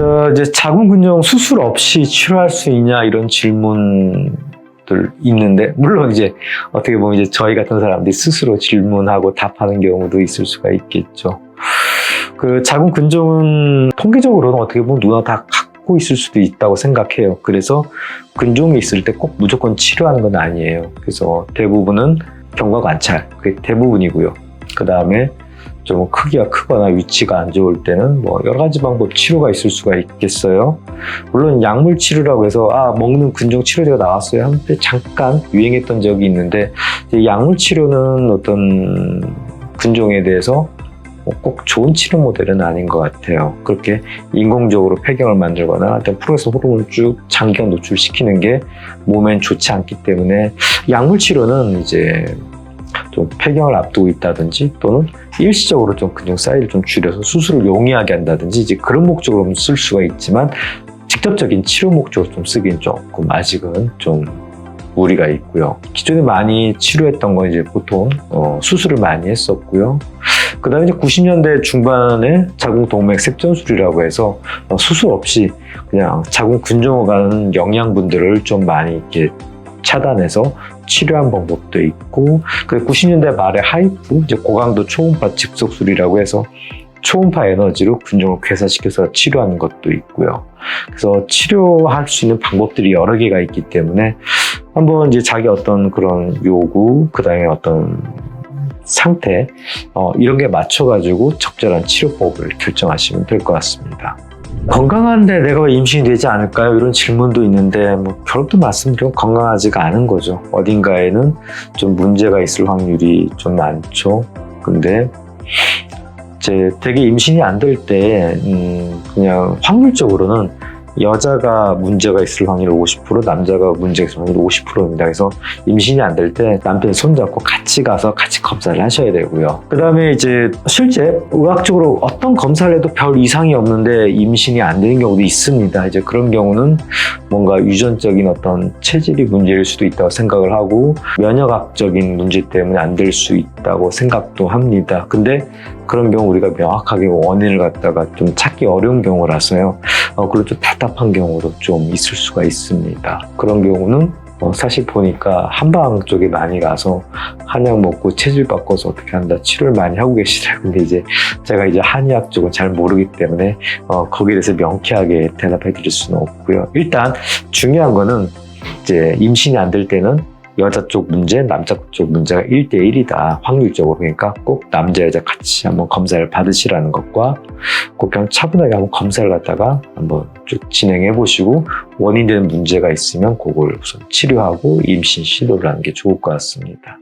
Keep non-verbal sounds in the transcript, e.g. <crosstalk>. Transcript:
저 이제 자궁근종 수술 없이 치료할 수 있냐 이런 질문들 있는데 물론 이제 어떻게 보면 이제 저희 같은 사람들이 스스로 질문하고 답하는 경우도 있을 수가 있겠죠. 그 자궁근종은 통계적으로는 어떻게 보면 누구나 다 갖고 있을 수도 있다고 생각해요. 그래서 근종이 있을 때 꼭 무조건 치료하는 건 아니에요. 그래서 대부분은 경과 관찰, 그게 대부분이고요. 그 다음에 좀 크기가 크거나 위치가 안 좋을 때는 뭐 여러 가지 방법 치료가 있을 수가 있겠어요. 물론 약물 치료라고 해서 아 먹는 근종 치료제가 나왔어요. 한때 잠깐 유행했던 적이 있는데 약물 치료는 어떤 근종에 대해서 뭐꼭 좋은 치료 모델은 아닌 것 같아요. 그렇게 인공적으로 폐경을 만들거나 어떤 프로레스 호르몬을 쭉 장기간 노출시키는 게 몸엔 좋지 않기 때문에 약물 치료는 이제 좀 폐경을 앞두고 있다든지 또는 일시적으로 좀 근육 사이를 좀 줄여서 수술을 용이하게 한다든지 이제 그런 목적으로 쓸 수가 있지만 직접적인 치료 목적으로 좀 쓰긴 조금 아직은 좀 무리가 있고요. 기존에 많이 치료했던 건 이제 보통 어, 수술을 많이 했었고요. 그 다음에 이제 90년대 중반에 자궁 동맥 색전술이라고 해서 어, 수술 없이 그냥 자궁 근종을 가는 영양분들을 좀 많이 이렇게 차단해서 치료한 방법도 있고 그 90년대 말에 하이프 이제 고강도 초음파 집속술이라고 해서 초음파 에너지로 근종을 괴사시켜서 치료하는 것도 있고요. 그래서 치료할 수 있는 방법들이 여러 개가 있기 때문에 한번 이제 자기 어떤 그런 요구, 그 다음에 어떤 상태, 어, 이런 게 맞춰가지고 적절한 치료법을 결정하시면 될 것 같습니다. 건강한데 내가 왜 임신이 되지 않을까요? 이런 질문도 있는데 뭐 결론도 말씀드리면 건강하지가 않은 거죠. 어딘가에는 좀 문제가 있을 확률이 좀 많죠. 근데 이제 되게 임신이 안 될때 음, 그냥 확률적으로는 여자가 문제가 있을 확률 50%, 남자가 문제가 있을 확률 50%입니다. 그래서 임신이 안 될 때 남편이 손잡고 같이 가서 같이 검사를 하셔야 되고요. 그 다음에 이제 실제 의학적으로 어떤 검사를 해도 별 이상이 없는데 임신이 안 되는 경우도 있습니다. 이제 그런 경우는 뭔가 유전적인 어떤 체질이 문제일 수도 있다고 생각을 하고 면역학적인 문제 때문에 안 될 수 있다고 생각도 합니다. 근데 그런 경우 우리가 명확하게 원인을 갖다가 좀 찾기 어려운 경우라서요. 어, 그리고 좀 답답한 경우도 좀 있을 수가 있습니다. 그런 경우는 어, 사실 보니까 한방 쪽에 많이 가서 한약 먹고 체질 바꿔서 어떻게 한다 치료를 많이 하고 계시더라고요. <laughs> 근데 이제 제가 이제 한의학 쪽은 잘 모르기 때문에 어, 거기에 대해서 명쾌하게 대답해 드릴 수는 없고요. 일단 중요한 거는 이제 임신이 안 될 때는 여자 쪽 문제, 남자 쪽 문제가 1대1이다. 확률적으로. 그러니까 꼭 남자, 여자 같이 한번 검사를 받으시라는 것과 꼭 그냥 차분하게 한번 검사를 갖다가 한번 쭉 진행해 보시고 원인 되는 문제가 있으면 그걸 우선 치료하고 임신 시도를 하는 게 좋을 것 같습니다.